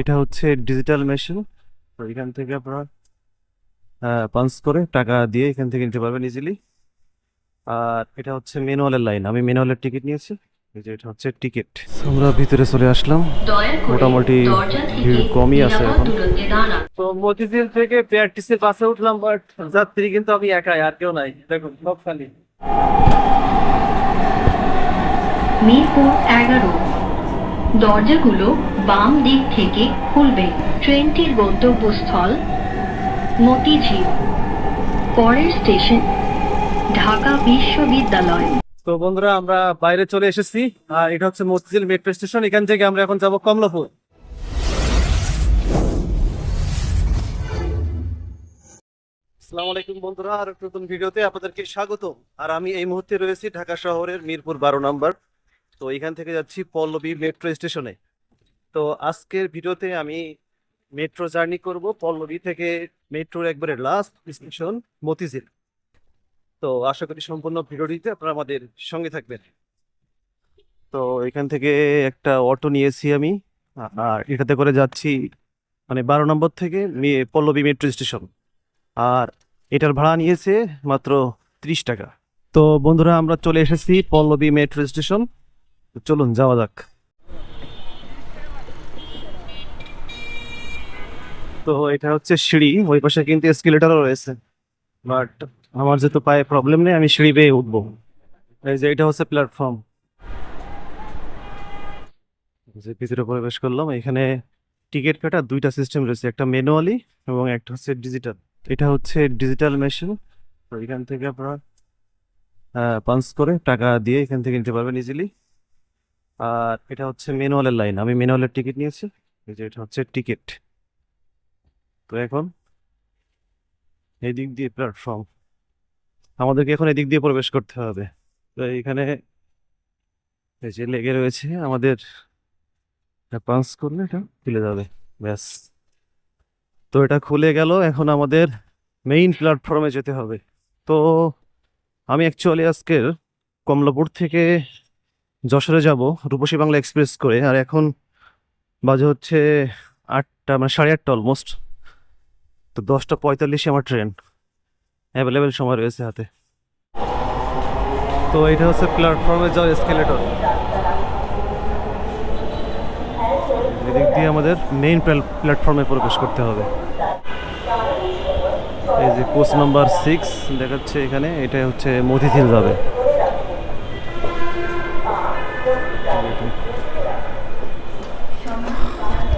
এটা হচ্ছে digital machine তো এখান থেকে আপনারা পাঞ্চ করে টাকা দিয়ে এখান থেকে নিতে পারবেন ইজিলি আর এটা হচ্ছে ম্যানুয়ালের লাইন আমি ম্যানুয়ালের টিকিট নিয়েছি। এই যে এটা হচ্ছে টিকিট আমরা ভিতরে চলে আসলাম। মোটামুটি ভিড় কমই আছে এখন। তো মতিঝিল থেকে পিআরটিসির বাসে উঠলাম বাট যাত্রী কিন্তু আমি একাই আর কেউ নাই। দেখুন সব খালি। মিরপুর এগারো। দরজাগুলো বাম দিক থেকে খুলবে। ট্রেনটির গন্তব্যস্থল মতিঝিল। পরের স্টেশন, ঢাকা বিশ্ববিদ্যালয়। তো বন্ধুরা, আমরা বাইরে চলে এসেছি। আর এটা হচ্ছে মতিঝিল মেট্রো স্টেশন। এখান থেকে আমরা এখন যাব কমলাপুর। আসসালামু আলাইকুম বন্ধুরা আর নতুন ভিডিওতে আপনাদেরকে স্বাগত আর আমি এই মুহূর্তে রয়েছি ঢাকা শহরের মিরপুর বারো নম্বর। তো এখান থেকে যাচ্ছি পল্লবী মেট্রো স্টেশনে। তো আজকের ভিডিওতে আমি মেট্রো জার্নি করব পল্লবী থেকে মেট্রোর একবারে লাস্ট স্টেশন মতিঝিল। তো আশা করি সম্পূর্ণ ভিডিওটিতে আপনারা আমাদের সঙ্গে থাকবেন। তো এখান থেকে একটা অটো নিয়েছি আমি, আর এটাতে করে যাচ্ছি মানে বারো নম্বর থেকে পল্লবী মেট্রো স্টেশন। আর এটার ভাড়া নিয়েছে মাত্র ত্রিশ টাকা। তো বন্ধুরা, আমরা চলে এসেছি পল্লবী মেট্রো স্টেশন। তো চলুন, যাওয়া যাক। তো এটা হচ্ছে সিঁড়ি, ওই পাশে কিন্তু এসকেলেটারও রয়েছে। বাট আমার যেহেতু পায়ে প্রবলেম নেই, আমি সিঁড়ি বেয়ে উঠবো। এই যে এটা হচ্ছে প্ল্যাটফর্ম যে ভিতরে প্রবেশ করলাম, এখানে টিকিট কাটার দুইটা সিস্টেম রয়েছে, একটা ম্যানুয়ালি এবং একটা হচ্ছে ডিজিটাল এটা হচ্ছে ডিজিটাল মেশিন তো এখান থেকে আপনারা পাঞ্চ করে টাকা দিয়ে এখান থেকে নিতে পারবেন ইজিলি আর এটা হচ্ছে ম্যানুয়ালের লাইন আমি ম্যানুয়ালের টিকিট নিয়েছি। এই যে এটা হচ্ছে টিকিট তো এখন এই দিক দিয়ে প্ল্যাটফর্ম আমাদেরকে এখন এদিক দিয়ে প্রবেশ করতে হবে। তো এখানে এই যে লেগে রয়েছে আমাদের পাঞ্চ করলে এটা খুলে যাবে। ব্যাস। তো এটা খুলে গেল। এখন আমাদের মেইন প্ল্যাটফর্মে যেতে হবে। তো আমি অ্যাকচুয়ালি আজকের কমলাপুর থেকে যশোরে যাব, রূপসী বাংলা এক্সপ্রেস করে, আর এখন বাজে হচ্ছে আটটা মানে সাড়ে আটটা অলমোস্ট তো দশটা পঁয়তাল্লিশে আমার ট্রেন। অ্যাভেলেবেল সময় রয়েছে হাতে। তো এটা হচ্ছে প্ল্যাটফর্মে যাওয়ার এসকেলেটর এদিক দিয়ে আমাদের মেইন প্ল্যাটফর্মে প্রবেশ করতে হবে। এই যে কোচ নাম্বার সিক্স দেখাচ্ছে এখানে এটা হচ্ছে মতিঝিল যাবে।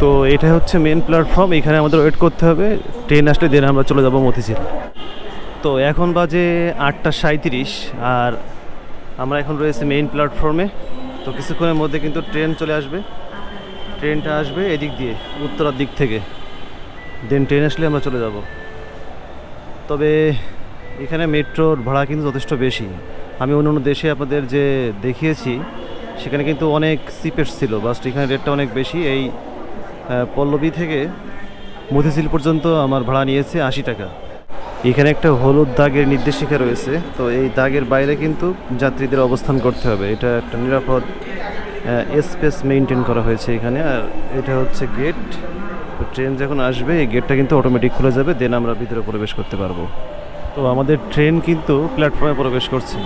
তো এটা হচ্ছে মেন প্ল্যাটফর্ম এখানে আমাদের ওয়েট করতে হবে। ট্রেন আসলে দেন আমরা চলে যাব মতিঝিল। তো এখন বাজে আটটা সাঁত্রিশ আর আমরা এখন রয়েছে মেইন প্ল্যাটফর্মে তো কিছুক্ষণের মধ্যে কিন্তু ট্রেন চলে আসবে। ট্রেনটা আসবে এদিক দিয়ে, উত্তরার দিক থেকে। দেন ট্রেন আসলে আমরা চলে যাব। তবে এখানে মেট্রোর ভাড়া কিন্তু যথেষ্ট বেশি। আমি অন্য অন্য দেশে আপনাদের যে দেখিয়েছি, সেখানে কিন্তু অনেক সিপেস ছিল। বাস এখানে রেটটা অনেক বেশি। এই পল্লবী থেকে মতিঝিল পর্যন্ত আমার ভাড়া নিয়েছে আশি টাকা। এখানে একটা হলুদ দাগের নির্দেশিকা রয়েছে, তো এই দাগের বাইরে কিন্তু যাত্রীদের অবস্থান করতে হবে। এটা একটা নিরাপদ স্পেস মেনটেন করা হয়েছে এখানে। আর এটা হচ্ছে গেট তো ট্রেন যখন আসবে, এই গেটটা কিন্তু অটোমেটিক খুলে যাবে দেন আমরা ভিতরে প্রবেশ করতে পারব। তো আমাদের ট্রেন কিন্তু প্ল্যাটফর্মে প্রবেশ করছে।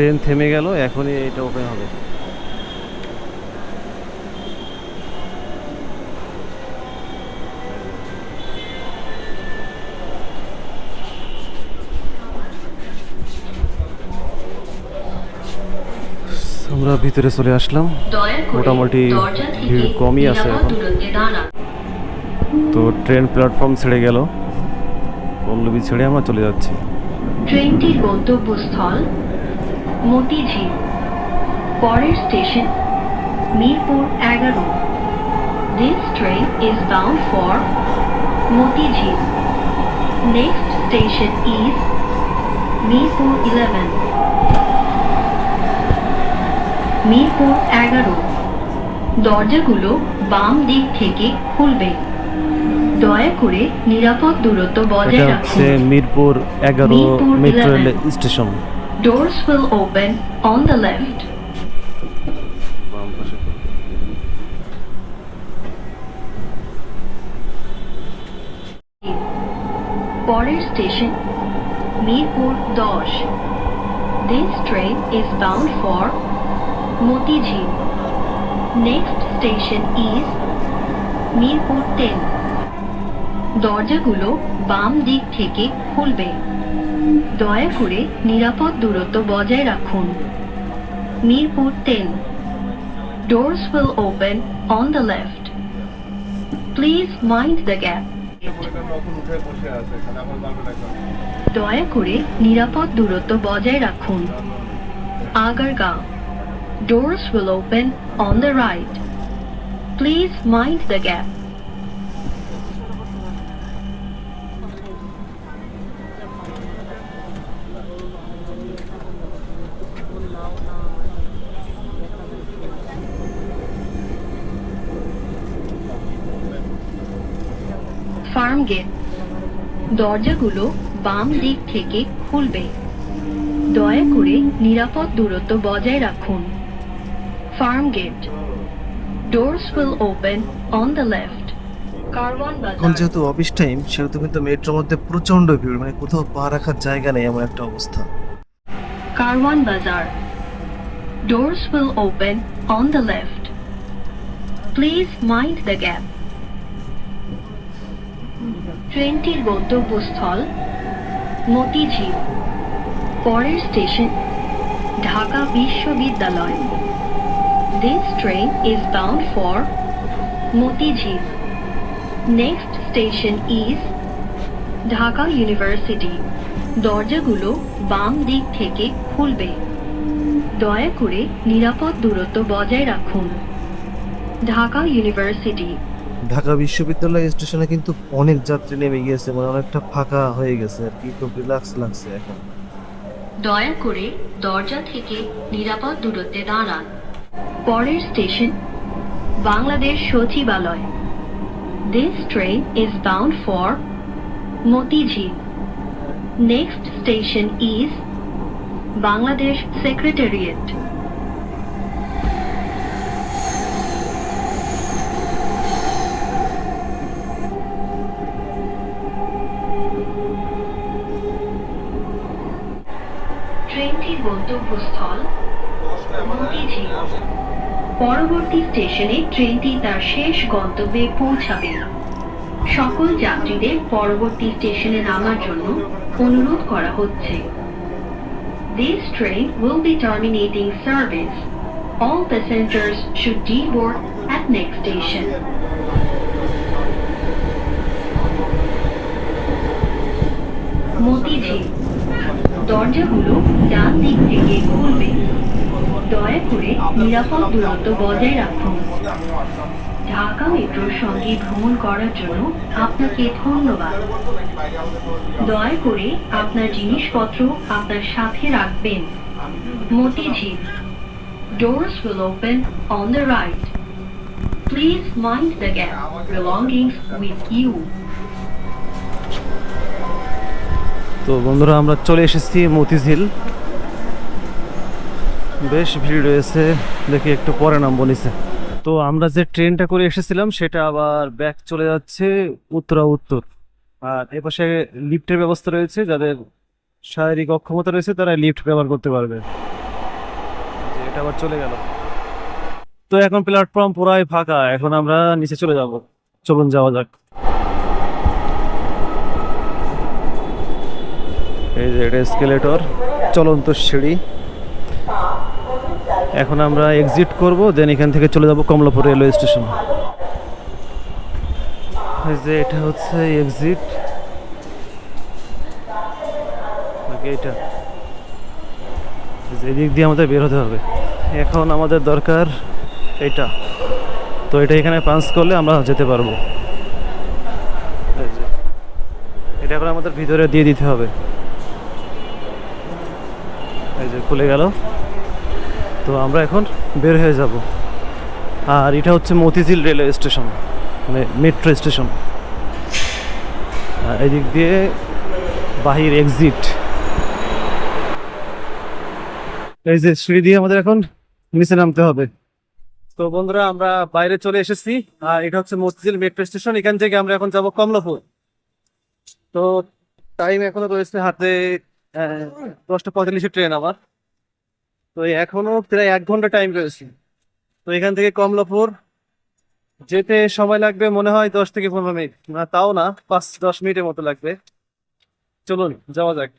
ট্রেন থেমে গেল এখনই এটা ওপেন হবে। আমরা ভিতরে চলে আসলাম। মোটামুটি ভিড় কমই আছে এখন। তো ট্রেন প্ল্যাটফর্ম ছেড়ে গেল। পল্লবী ছেড়ে আমরা চলে যাচ্ছি। ট্রেনটির গন্তব্যস্থল মতিঝিল পরের স্টেশন মিরপুর এগারো। This train is bound for Motijil. Next station is Mirpur 11. Mirpur এগারো। দরজাগুলো বাম দিক থেকে খুলবে। দয়া করে নিরাপদ দূরত্ব বজায় রাখুন। মিরপুর এগারো Mirpur metro rail station Doors will open on the left. পরের স্টেশন মিরপুর দশ This train is bound for Motijhi. Next station is Mirpur ten দরজাগুলো বাম দিক থেকে খুলবে দয়া করে নিরাপদ দূরত্ব বজায় রাখুন। Mirpur ten doors will open on the left please mind the gap দয়া করে নিরাপদ দূরত্ব বজায় রাখুন। Agargaon doors will open on the right please mind the gap gate দরজাগুলো বাম দিক থেকে খুলবে। দয়া করে নিরাপদ দূরত্ব বজায় রাখুন। Farmgate doors will open on the left এখন যেহেতু অফিস টাইম সেহেতু কিন্তু মেট্রোর মধ্যে প্রচণ্ড ভিড় মানে কোথাও পা রাখার জায়গা নেই এমন একটা অবস্থা। Karwan Bazar. Doors will open on the left please mind the gap ট্রেনটির গন্তব্যস্থল মতিঝিল, পরের স্টেশন ঢাকা বিশ্ববিদ্যালয়। This train is bound for Motijhil. Next station is Dhaka university দরজাগুলো বাম দিক থেকে খুলবে। দয়া করে নিরাপদ দূরত্ব বজায় রাখুন। ঢাকা ইউনিভার্সিটি ঢাকা বিশ্ববিদ্যালয় স্টেশনে কিন্তু অনেক যাত্রী নেমে গিয়েছে মানে অনেকটা ফাঁকা হয়ে গেছে আর কি, খুব রিল্যাক্স লাগছে এখন দয়া করে দরজা থেকে নিরাপদ দূরত্বে দাঁড়ান পরের স্টেশন, বাংলাদেশ সচিবালয় This train is bound for Motijhil. Next station is Bangladesh Secretariat. ট্রেনটির গন্তব্যস্থল পরবর্তী স্টেশনে ট্রেনটি তার শেষ গন্তব্যে পৌঁছাবে সকল যাত্রীদের পরবর্তী স্টেশনে নামার জন্য অনুরোধ করা হচ্ছে This train will be terminating service. All passengers should deboard at next station. Motijheel দরজাগুলো ডান দিক থেকে খুলবে দয়া করে নিরাপদ দূরত্ব বজায় রাখুন ঢাকা মেট্রোর সঙ্গে ভ্রমণ করার জন্য আপনাকে ধন্যবাদ দয়া করে আপনার জিনিসপত্র আপনার সাথে রাখবেন Motijheel, Doors will open on the right. Please mind the gap. Belongings with you. তো বন্ধুরা, আমরা চলে এসেছি মতিঝিল বেশ ভিড় রয়েছে। দেখি একটু পরে নামবো নিচে। তো আমরা যে ট্রেনটা করে এসেছিলাম, সেটা আবার ব্যাক চলে যাচ্ছে উত্তরা উত্তর। আর এপাশে লিফটের ব্যবস্থা রয়েছে, যাদের শারীরিক অক্ষমতা রয়েছে, তারা লিফট ব্যবহার করতে পারবে। এটা আবার চলে গেল। তো এখন প্ল্যাটফর্ম পুরাই ফাঁকা, এখন আমরা নিচে চলে যাব। চলুন, যাওয়া যাক। এই যে এটা এসকেলেটর চলন্ত সিঁড়ি। এখন আমরা এক্সিট করব দেন এখান থেকে চলে যাব কমলাপুর রেলওয়ে স্টেশন এই যে এটা হচ্ছে এক্সিট এটা। এদিক দিয়ে আমাদের বের হতে হবে। এখন আমাদের দরকার এটা। তো এটা এখানে পাঞ্চ করলে আমরা যেতে পারব। এটা এখন আমাদের ভিতরে দিয়ে দিতে হবে। এই যে খুলে গেল। তো আমরা এখন বের হয়ে যাব। আর এটা হচ্ছে মতিঝিল রেলওয়ে স্টেশন মানে মেট্রো স্টেশন। এদিক দিয়ে বাহির এক্সিট এই যে সিঁড়ি দিয়ে আমাদের এখন নিচে নামতে হবে। তো বন্ধুরা, আমরা বাইরে চলে এসেছি। আর এটা হচ্ছে মতিঝিল মেট্রো স্টেশন, এখান থেকে আমরা এখন যাব কমলাপুর। তো টাইম এখনও রয়েছে হাতে দশটা পঁয়তাল্লিশে ট্রেন আমার। তো এখনও প্রায় এক ঘণ্টা টাইম রয়েছে। তো এখান থেকে কমলাপুর যেতে সময় লাগবে মনে হয় দশ থেকে পনেরো মিনিট। না, তাও না, পাঁচ দশ মিনিটের মতো লাগবে। চলুন, যাওয়া যাক।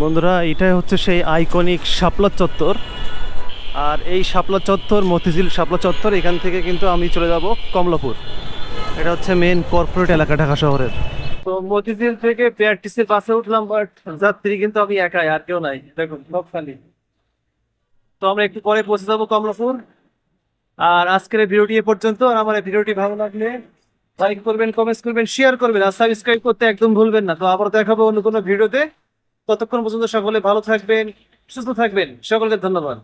বন্ধুরা, এটাই হচ্ছে সেই আইকনিক শাপলা চত্বর। আর এই শাপলা চত্বর, মতিঝিল শাপলা চত্বর, এখান থেকে কিন্তু আমি চলে যাব কমলাপুর। এটা হচ্ছে মেন কর্পোরেট এলাকা, ঢাকা শহরের। তো মতিঝিল থেকে পিআরটিসির বাসে উঠলাম বাট যাত্রী কিন্তু আমি একাই, আর কেউ নাই। দেখুন, সব খালি। তো আমরা একটু পরে পৌঁছে যাব কমলাপুর। আর আজকের ভিডিওটি এ পর্যন্ত। আর আমার এই ভিডিওটি ভালো লাগলে লাইক করবেন কমেন্টস করবেন শেয়ার করবেন, আর সাবস্ক্রাইব করতে একদম ভুলবেন না। তো আবার দেখাবো অন্য কোনো ভিডিওতে। ততক্ষণ পর্যন্ত সকলে ভালো থাকবেন, সুস্থ থাকবেন। সকলকে ধন্যবাদ।